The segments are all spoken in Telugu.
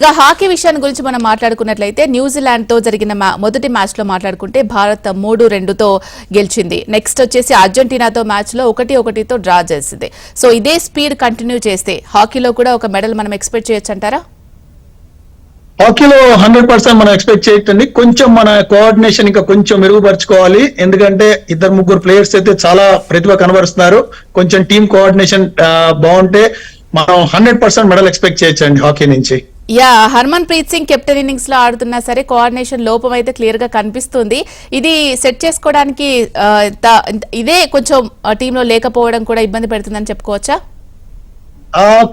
ఇక హాకీ విషయాన్ని గురించి మనం మాట్లాడుకున్నట్లయితే న్యూజిలాండ్తో జరిగిన మొదటి మ్యాచ్లో మాట్లాడుకుంటే భారత్ మూడు రెండుతో గెలిచింది. నెక్స్ట్ వచ్చేసి అర్జెంటీనాతో మ్యాచ్లో ఒకటి ఒకటితో డ్రా చేసింది. సో ఇదే స్పీడ్ కంటిన్యూ చేస్తే హాకీలో కూడా ఒక మెడల్ మనం ఎక్స్పెక్ట్ చేయొచ్చు అంటారా హాకీలో హండ్రెడ్ పర్సెంట్ మనం ఎక్స్పెక్ట్ చేయొచ్చండి. కొంచెం మన కోఆర్డినేషన్ ఇంకా కొంచెం మెరుగుపరచుకోవాలి. ఎందుకంటే ఇద్దరు ముగ్గురు ప్లేయర్స్ అయితే చాలా ప్రతిభ కనబరుస్తున్నారు. కొంచెం టీం కోఆర్డినేషన్ బాగుంటే మనం హండ్రెడ్ పర్సెంట్ మెడల్ ఎక్స్పెక్ట్ చేయొచ్చండి హాకీ నుంచి. Yeah Harmanpreet Singh captain ఇన్నింగ్స్లో ఆడుతున్నా సరే కోఆర్డినేషన్ లోపం అయితే క్లియర్గా కనిపిస్తుంది. ఇది సెట్ చేసుకోవడానికి ఇదే కొంచెం టీంలో లేకపోవడం కూడా ఇబ్బంది పెడుతుందని చెప్పుకోవచ్చా?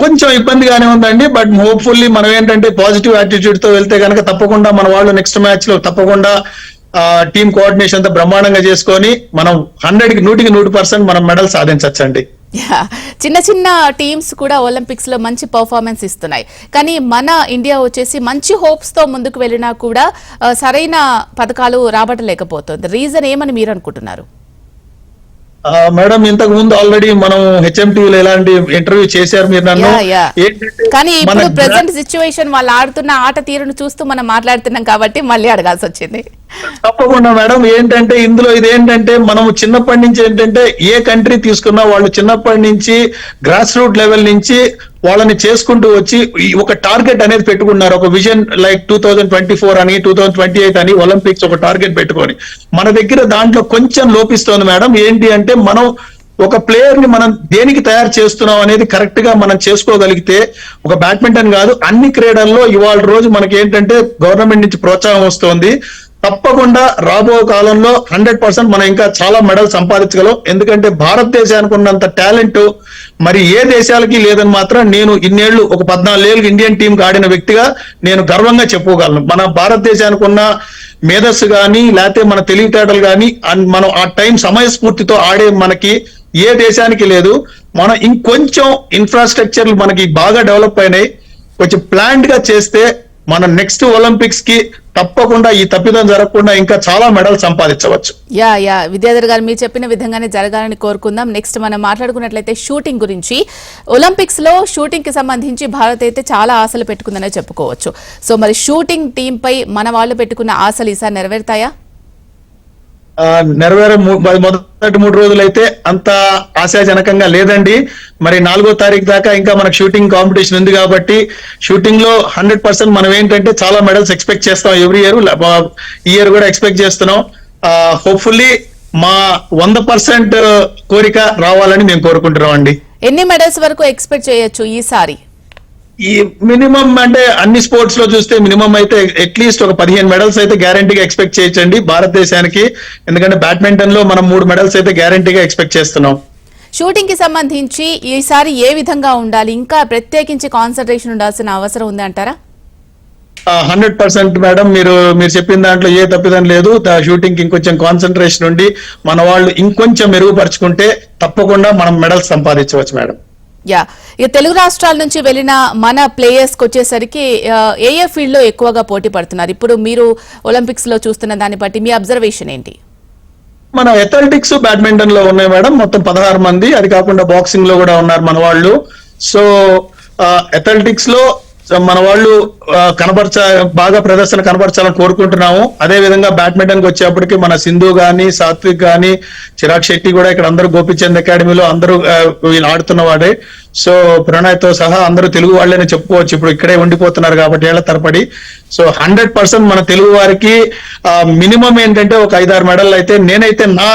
కొంచెం ఇబ్బందిగానే ఉందండి బట్ హోప్ఫుల్లీ మనం ఏంటంటే పాజిటివ్ యాటిట్యూడ్తో వెళ్తే కనుక తప్పకుండా మన వాళ్ళు నెక్స్ట్ మ్యాచ్లో తప్పకుండా టీం కోఆర్డినేషన్ అంతా బ్రహ్మాండంగా చేసుకొని మనం హండ్రెడ్కి నూటికి నూరు పర్సెంట్ మనం మెడల్ సాధించవచ్చండి చిన్న చిన్న టీమ్స్ కూడా ఒలింపిక్స్లో మంచి పర్ఫార్మెన్స్ ఇస్తున్నాయి. కానీ మన ఇండియా వచ్చేసి మంచి హోప్స్తో ముందుకు వెళ్ళినా కూడా సరైన పథకాలు రాబట్టలేకపోతుంది. రీజన్ ఏమని మీరు అనుకుంటున్నారు? మేడం ఇంతకు ముందు ఆల్రెడీ మనం హెచ్ఎంటీ ఎలాంటి ఇంటర్వ్యూ చేశారు మీరు నన్ను. కానీ ఇప్పుడు ప్రెసెంట్ సిచ్యువేషన్ వాళ్ళు ఆడుతున్న ఆట తీరును చూస్తూ మనం మాట్లాడుతున్నాం కాబట్టి మళ్ళీ అడగాల్సి వచ్చింది. తప్పకుండా మేడం. ఏంటంటే ఇందులో ఇది ఏంటంటే మనము చిన్నప్పటి నుంచి ఏంటంటే ఏ కంట్రీ తీసుకున్నా వాళ్ళు చిన్నప్పటి నుంచి గ్రాస్ రూట్ లెవెల్ నుంచి వాళ్ళని చేసుకుంటూ వచ్చి ఈ ఒక టార్గెట్ అనేది పెట్టుకున్నారు. ఒక vision like two thousand twenty four అని టూ థౌజండ్ ట్వంటీ ఎయిట్ అని ఒలింపిక్స్ ఒక టార్గెట్ పెట్టుకొని. మన దగ్గర దాంట్లో కొంచెం లోపిస్తోంది మేడం. ఏంటి అంటే మనం ఒక ప్లేయర్ని మనం దేనికి తయారు చేస్తున్నాం అనేది కరెక్ట్గా మనం చేసుకోగలిగితే ఒక బ్యాడ్మింటన్ కాదు అన్ని క్రీడల్లో ఇవాళ రోజు మనకి ఏంటంటే గవర్నమెంట్ నుంచి ప్రోత్సాహం వస్తోంది. తప్పకుండా రాబో కాలంలో హండ్రెడ్ పర్సెంట్ మనం ఇంకా చాలా మెడల్ సంపాదించగలం. ఎందుకంటే భారతదేశానికి ఉన్నంత టాలెంట్ మరి ఏ దేశాలకి లేదని మాత్రం నేను ఇన్నేళ్ళు ఒక పద్నాలుగేళ్ళు ఇండియన్ టీం ఆడిన వ్యక్తిగా నేను గర్వంగా చెప్పుకోగలను. మన భారతదేశానికి ఉన్న మేధస్సు కానీ లేకపోతే మన తెలివితేటలు కానీ మనం ఆ టైం సమయస్ఫూర్తితో ఆడే మనకి ఏ దేశానికి లేదు. మనం ఇంకొంచెం ఇన్ఫ్రాస్ట్రక్చర్లు మనకి బాగా డెవలప్ అయినాయి. కొంచెం ప్లాంట్గా చేస్తే మన నెక్స్ట్ ఒలింపిక్స్కి తప్పకుండా ఈ తప్పిదం జరగకుండా ఇంకా చాలా మెడల్ సంపాదించవచ్చు. Yeah yeah. విద్యాధర్ గారు మీరు చెప్పిన విధంగానే జరగాలని కోరుకుందాం. నెక్స్ట్ మనం మాట్లాడుకున్నట్లయితే షూటింగ్ గురించి. ఒలింపిక్స్లో షూటింగ్కి సంబంధించి భారత్ అయితే చాలా ఆశలు పెట్టుకుందనే చెప్పుకోవచ్చు. సో మరి షూటింగ్ టీం పై మన వాళ్ళు పెట్టుకున్న ఆశలు ఈసారి నెరవేరుతాయా? నెరవేరే మొదటి మూడు రోజులైతే అంత ఆశాజనకంగా లేదండి. మరి నాలుగో తారీఖు దాకా ఇంకా మనకు షూటింగ్ కాంపిటీషన్ ఉంది కాబట్టి షూటింగ్లో హండ్రెడ్ పర్సెంట్ మనం ఏంటంటే చాలా మెడల్స్ ఎక్స్పెక్ట్ చేస్తాం ఎవ్రీ ఇయర్. ఈ ఇయర్ కూడా ఎక్స్పెక్ట్ చేస్తున్నాం. హోప్ఫుల్లీ మా వంద పర్సెంట్ కోరిక రావాలని మేము కోరుకుంటున్నాం అండి ఎన్ని మెడల్స్ వరకు ఎక్స్పెక్ట్ చేయొచ్చు ఈసారి? ఈ మినిమం అంటే అన్ని స్పోర్ట్స్లో చూస్తే మినిమం అయితే అట్లీస్ట్ ఒక పదిహేను మెడల్స్ అయితే గ్యారంటీగా ఎక్స్పెక్ట్ చేయొచ్చండి భారతదేశానికి. ఎందుకంటే బ్యాడ్మింటన్లో మనం మూడు మెడల్స్ అయితే గ్యారంటీగా ఎక్స్పెక్ట్ చేస్తున్నాం. షూటింగ్కి సంబంధించి ఈసారి ఏ విధంగా ఉండాలి? ఇంకా ప్రత్యేకించి కాన్సన్ట్రేషన్ ఉండాల్సిన అవసరం ఉంది అంటారా? హండ్రెడ్ పర్సెంట్ మేడం మీరు మీరు చెప్పిన దాంట్లో ఏ తప్పిదం లేదు. షూటింగ్కి ఇంకొంచెం కాన్సన్ట్రేషన్ ఉండి మన వాళ్ళు ఇంకొంచెం మెరుగుపరుచుకుంటే తప్పకుండా మనం మెడల్స్ సంపాదించవచ్చు మేడం యా ఇక తెలుగు రాష్ట్రాల నుంచి వెళ్ళిన మన ప్లేయర్స్కి వచ్చేసరికి ఏ ఏ ఫీల్డ్లో ఎక్కువగా పోటీ పడుతున్నారు? ఇప్పుడు మీరు ఒలింపిక్స్లో చూస్తున్న దాన్ని బట్టి మీ అబ్జర్వేషన్ ఏంటి? మన అథ్లెటిక్స్ బ్యాడ్మింటన్లో ఉన్నాయి మేడం. మొత్తం పదహారు మంది. అది కాకుండా బాక్సింగ్లో కూడా ఉన్నారు మన వాళ్ళు. సో అథ్లెటిక్స్లో మన వాళ్ళు కనబరచ బాగా ప్రదర్శన కనబరచాలని కోరుకుంటున్నాము. అదే విధంగా బ్యాడ్మింటన్కి వచ్చేప్పటికి మన సింధు గాని సాత్విక్ గాని చిరాగ్ శెట్టి కూడా ఇక్కడ అందరూ గోపిచంద్ అకాడమీలో అందరూ వీళ్ళు ఆడుతున్న వాడే. సో ప్రణయ్తో సహా అందరూ తెలుగు వాళ్ళనే చెప్పుకోవచ్చు. ఇప్పుడు ఇక్కడే ఉండిపోతున్నారు కాబట్టి ఏళ్ళ తరపడి సో హండ్రెడ్ పర్సెంట్ మన తెలుగు వారికి మినిమం ఏంటంటే ఒక ఐదారు మెడల్ అయితే నేనైతే నా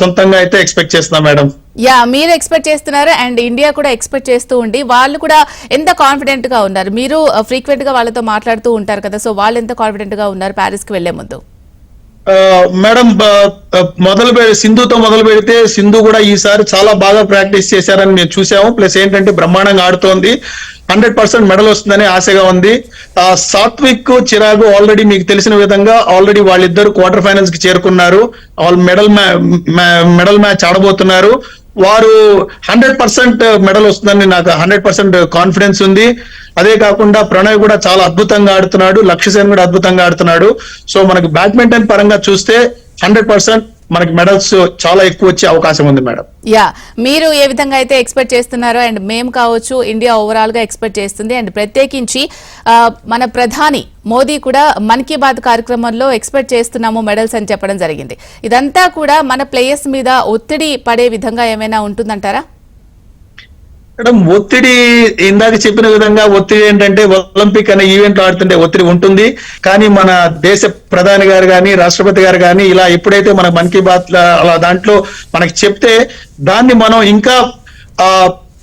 సొంతంగా అయితే ఎక్స్పెక్ట్ చేస్తున్నా మేడం. యా మీరు ఎక్స్పెక్ట్ చేస్తున్నారు అండ్ ఇండియా కూడా ఎక్స్పెక్ట్ చేస్తూ ఉండి వాళ్ళు కూడా ఎంత కాన్ఫిడెంట్గా ఉన్నారు? మీరు uh, ఫ్రీక్వెంట్గా వాళ్ళతో మాట్లాడుతూ ఉంటారు కదా సో వాళ్ళు ఎంత కాన్ఫిడెంట్గా ఉన్నారు ప్యారిస్కి వెళ్ళే ముందు? మేడం మొదలు సింధుతో మొదలు పెడితే సింధు కూడా ఈసారి చాలా బాగా ప్రాక్టీస్ చేశారని మేము చూసాము ప్లస్ ఏంటంటే బ్రహ్మాండంగా ఆడుతోంది. హండ్రెడ్ పర్సెంట్ మెడల్ వస్తుందని ఆశగా ఉంది. సాత్విక్ చిరాగు ఆల్రెడీ మీకు తెలిసిన విధంగా ఆల్రెడీ వాళ్ళిద్దరు క్వార్టర్ ఫైనల్స్కి చేరుకున్నారు. వాళ్ళు మెడల్ మెడల్ మ్యాచ్ ఆడబోతున్నారు. వారు హండ్రెడ్ పర్సెంట్ మెడల్ వస్తుందని నాకు హండ్రెడ్ పర్సెంట్ కాన్ఫిడెన్స్ ఉంది. అదే కాకుండా ప్రణయ్ కూడా చాలా అద్భుతంగా ఆడుతున్నాడు. లక్ష్య సేన్ కూడా అద్భుతంగా ఆడుతున్నాడు. సో మనకి బ్యాడ్మింటన్ పరంగా చూస్తే హండ్రెడ్ పర్సెంట్ మనకి మెడల్స్ చాలా ఎక్కువ వచ్చే అవకాశం ఉంది మేడం యా మీరు ఏ విధంగా అయితే ఎక్స్పెక్ట్ చేస్తున్నారో అండ్ మేము కావచ్చు ఇండియా ఓవరాల్గా ఎక్స్పెక్ట్ చేస్తుంది అండ్ ప్రత్యేకించి మన ప్రధాని మోదీ కూడా మన్ కీ బాత్ కార్యక్రమంలో ఎక్స్పెక్ట్ చేస్తున్నాము మెడల్స్ అని చెప్పడం జరిగింది. ఇదంతా కూడా మన ప్లేయర్స్ మీద ఒత్తిడి పడే విధంగా ఏమైనా ఉంటుందంటారా? మేడం ఒత్తిడి ఇందాక చెప్పిన విధంగా ఒత్తిడి ఏంటంటే ఒలింపిక్ అనే ఈవెంట్ ఆడుతుంటే ఒత్తిడి ఉంటుంది. కానీ మన దేశ ప్రధాని గారు కానీ రాష్ట్రపతి గారు కానీ ఇలా ఎప్పుడైతే మన మన్ కీ బాత్ అలా దాంట్లో మనకి చెప్తే దాన్ని మనం ఇంకా ఆ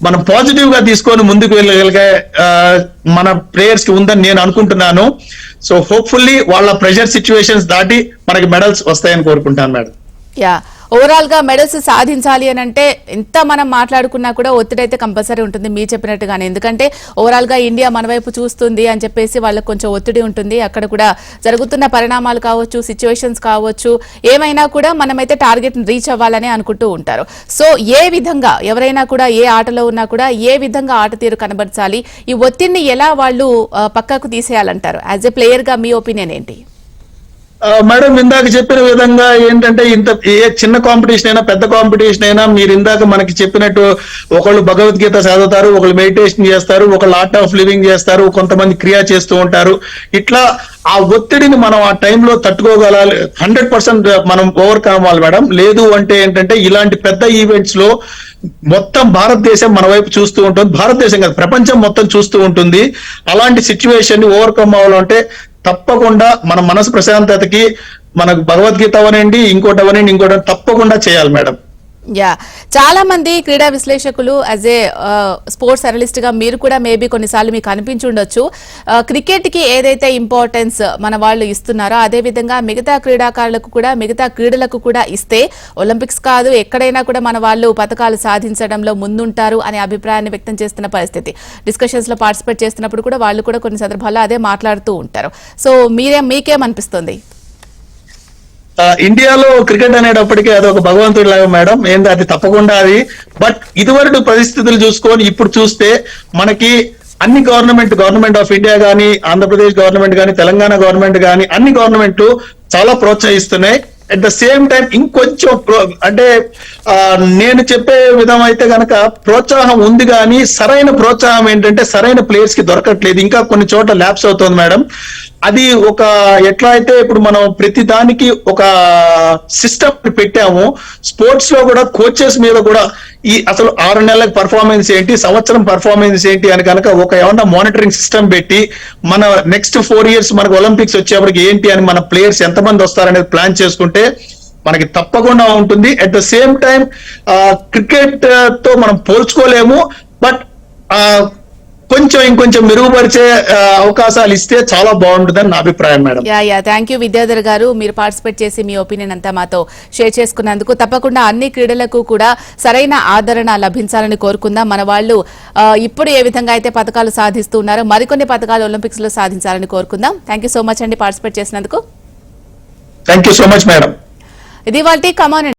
మనం పాజిటివ్గా తీసుకొని ముందుకు వెళ్ళగలిగే మన ప్లేయర్స్కి ఉందని నేను అనుకుంటున్నాను. సో హోప్ఫుల్లీ వాళ్ళ ప్రెషర్ సిచ్యువేషన్స్ దాటి మనకి మెడల్స్ వస్తాయని కోరుకుంటాను మేడం. యా. ఓవరాల్గా మెడల్స్ సాధించాలి అని అంటే ఎంత మనం మాట్లాడుకున్నా కూడా ఒత్తిడి అయితే కంపల్సరీ ఉంటుంది మీరు చెప్పినట్టుగానే. ఎందుకంటే ఓవరాల్గా ఇండియా మన వైపు చూస్తుంది అని చెప్పేసి వాళ్ళకి కొంచెం ఒత్తిడి ఉంటుంది. అక్కడ కూడా జరుగుతున్న పరిణామాలు కావచ్చు సిచ్యువేషన్స్ కావచ్చు ఏమైనా కూడా మనమైతే టార్గెట్ రీచ్ అవ్వాలని అనుకుంటూ ఉంటారు. సో ఏ విధంగా ఎవరైనా కూడా ఏ ఆటలో ఉన్నా కూడా ఏ విధంగా ఆట తీరు కనబరచాలి ఈ ఒత్తిడిని ఎలా వాళ్ళు పక్కకు తీసేయాలంటారు? యాజ్ ఎ ప్లేయర్గా మీ ఒపీనియన్ ఏంటి? మేడం ఇందాక చెప్పిన విధంగా ఏంటంటే ఇంత ఏ చిన్న కాంపిటీషన్ అయినా పెద్ద కాంపిటీషన్ అయినా మీరు ఇందాక మనకి చెప్పినట్టు ఒకళ్ళు భగవద్గీత చదువుతారు ఒకళ్ళు మెడిటేషన్ చేస్తారు ఒకళ్ళు ఆర్ట్ ఆఫ్ లివింగ్ చేస్తారు కొంతమంది క్రియా చేస్తూ ఉంటారు. ఇట్లా ఆ ఒత్తిడిని మనం ఆ టైంలో తట్టుకోగలాలి. హండ్రెడ్ పర్సెంట్ మనం ఓవర్కమ్ అవ్వాలి మేడం. లేదు అంటే ఏంటంటే ఇలాంటి పెద్ద ఈవెంట్స్లో మొత్తం భారతదేశం మన వైపు చూస్తూ ఉంటుంది. భారతదేశం కాదు ప్రపంచం మొత్తం చూస్తూ ఉంటుంది. అలాంటి సిచ్యువేషన్ని ఓవర్కమ్ అవ్వాలంటే తప్పకుండా మన మనసు ప్రశాంతతకి మనకు భగవద్గీత అవనండి ఇంకోటి అవనండి ఇంకోటి తప్పకుండా చేయాలి మేడం. యా. చాలా మంది క్రీడా విశ్లేషకులు యాజ్ ఏ స్పోర్ట్స్ అనలిస్ట్గా మీరు కూడా మేబీ కొన్నిసార్లు మీకు అనిపించి ఉండొచ్చు. క్రికెట్కి ఏదైతే ఇంపార్టెన్స్ మన వాళ్ళు ఇస్తున్నారో అదే విధంగా మిగతా క్రీడాకారులకు కూడా మిగతా క్రీడలకు కూడా ఇస్తే ఒలింపిక్స్ కాదు ఎక్కడైనా కూడా మన వాళ్ళు పథకాలు సాధించడంలో ముందుంటారు అనే అభిప్రాయాన్ని వ్యక్తం చేస్తున్న పరిస్థితి. డిస్కషన్స్లో పార్టిసిపేట్ చేస్తున్నప్పుడు కూడా వాళ్ళు కూడా కొన్ని సందర్భాల్లో అదే మాట్లాడుతూ ఉంటారు. సో మీరే మీకేమనిపిస్తుంది? ఇండియాలో క్రికెట్ అనేటప్పటికీ అది ఒక భగవంతుడి లాగా మేడం. ఏంది అది తప్పకుండా అది. బట్ ఇదివరకు పరిస్థితులు చూసుకొని ఇప్పుడు చూస్తే మనకి అన్ని గవర్నమెంట్ గవర్నమెంట్ ఆఫ్ ఇండియా కానీ ఆంధ్రప్రదేశ్ గవర్నమెంట్ కానీ తెలంగాణ గవర్నమెంట్ కానీ అన్ని గవర్నమెంట్ చాలా ప్రోత్సహిస్తున్నాయి. అట్ ద సేమ్ టైం ఇంకొంచెం అంటే నేను చెప్పే విధం అయితే గనక ప్రోత్సాహం ఉంది కానీ సరైన ప్రోత్సాహం ఏంటంటే సరైన ప్లేయర్స్కి దొరకట్లేదు. ఇంకా కొన్ని చోట్ల ల్యాబ్స్ అవుతుంది మేడం. అది ఒక ఎట్లా అయితే ఇప్పుడు మనం ప్రతి దానికి ఒక సిస్టమ్ పెట్టాము. స్పోర్ట్స్లో కూడా కోచెస్ మీద కూడా ఈ అసలు ఆరు నెలలకు పర్ఫార్మెన్స్ ఏంటి సంవత్సరం పర్ఫార్మెన్స్ ఏంటి అని కనుక ఒక ఏమన్నా మానిటరింగ్ సిస్టమ్ పెట్టి మన నెక్స్ట్ ఫోర్ ఇయర్స్ మనకు ఒలింపిక్స్ వచ్చేప్పటికి ఏంటి అని మన ప్లేయర్స్ ఎంతమంది వస్తారనేది ప్లాన్ చేసుకుంటే మనకి తప్పకుండా ఉంటుంది. అట్ ద సేమ్ టైం క్రికెట్తో మనం పోల్చుకోలేము. బట్ కొంచెం ఇంకొంచెం మెరుగుపరిచే అవకాశాలు ఇస్తే చాలా బాగుంటుందని నా అభిప్రాయం madam. Yeah yeah thank you Vidyadhar garu. మీరు పార్టిసిపేట్ చేసి మీ ఒపీనియన్ అంతా మాతో షేర్ చేసుకున్నందుకు తప్పకుండా అన్ని క్రీడలకు కూడా సరైన ఆదరణ లభించాలని కోరుకుందాం. మన వాళ్ళు ఇప్పుడు ఏ విధంగా అయితే పథకాలు సాధిస్తూ ఉన్నారో మరికొన్ని పథకాలు ఒలింపిక్స్లో సాధించాలని కోరుకుందాం. థ్యాంక్ యూ సో మచ్ అండి పార్టిసిపేట్ చేసినందుకు. Thank so much madam. ఇది వాళ్ళ కమాన్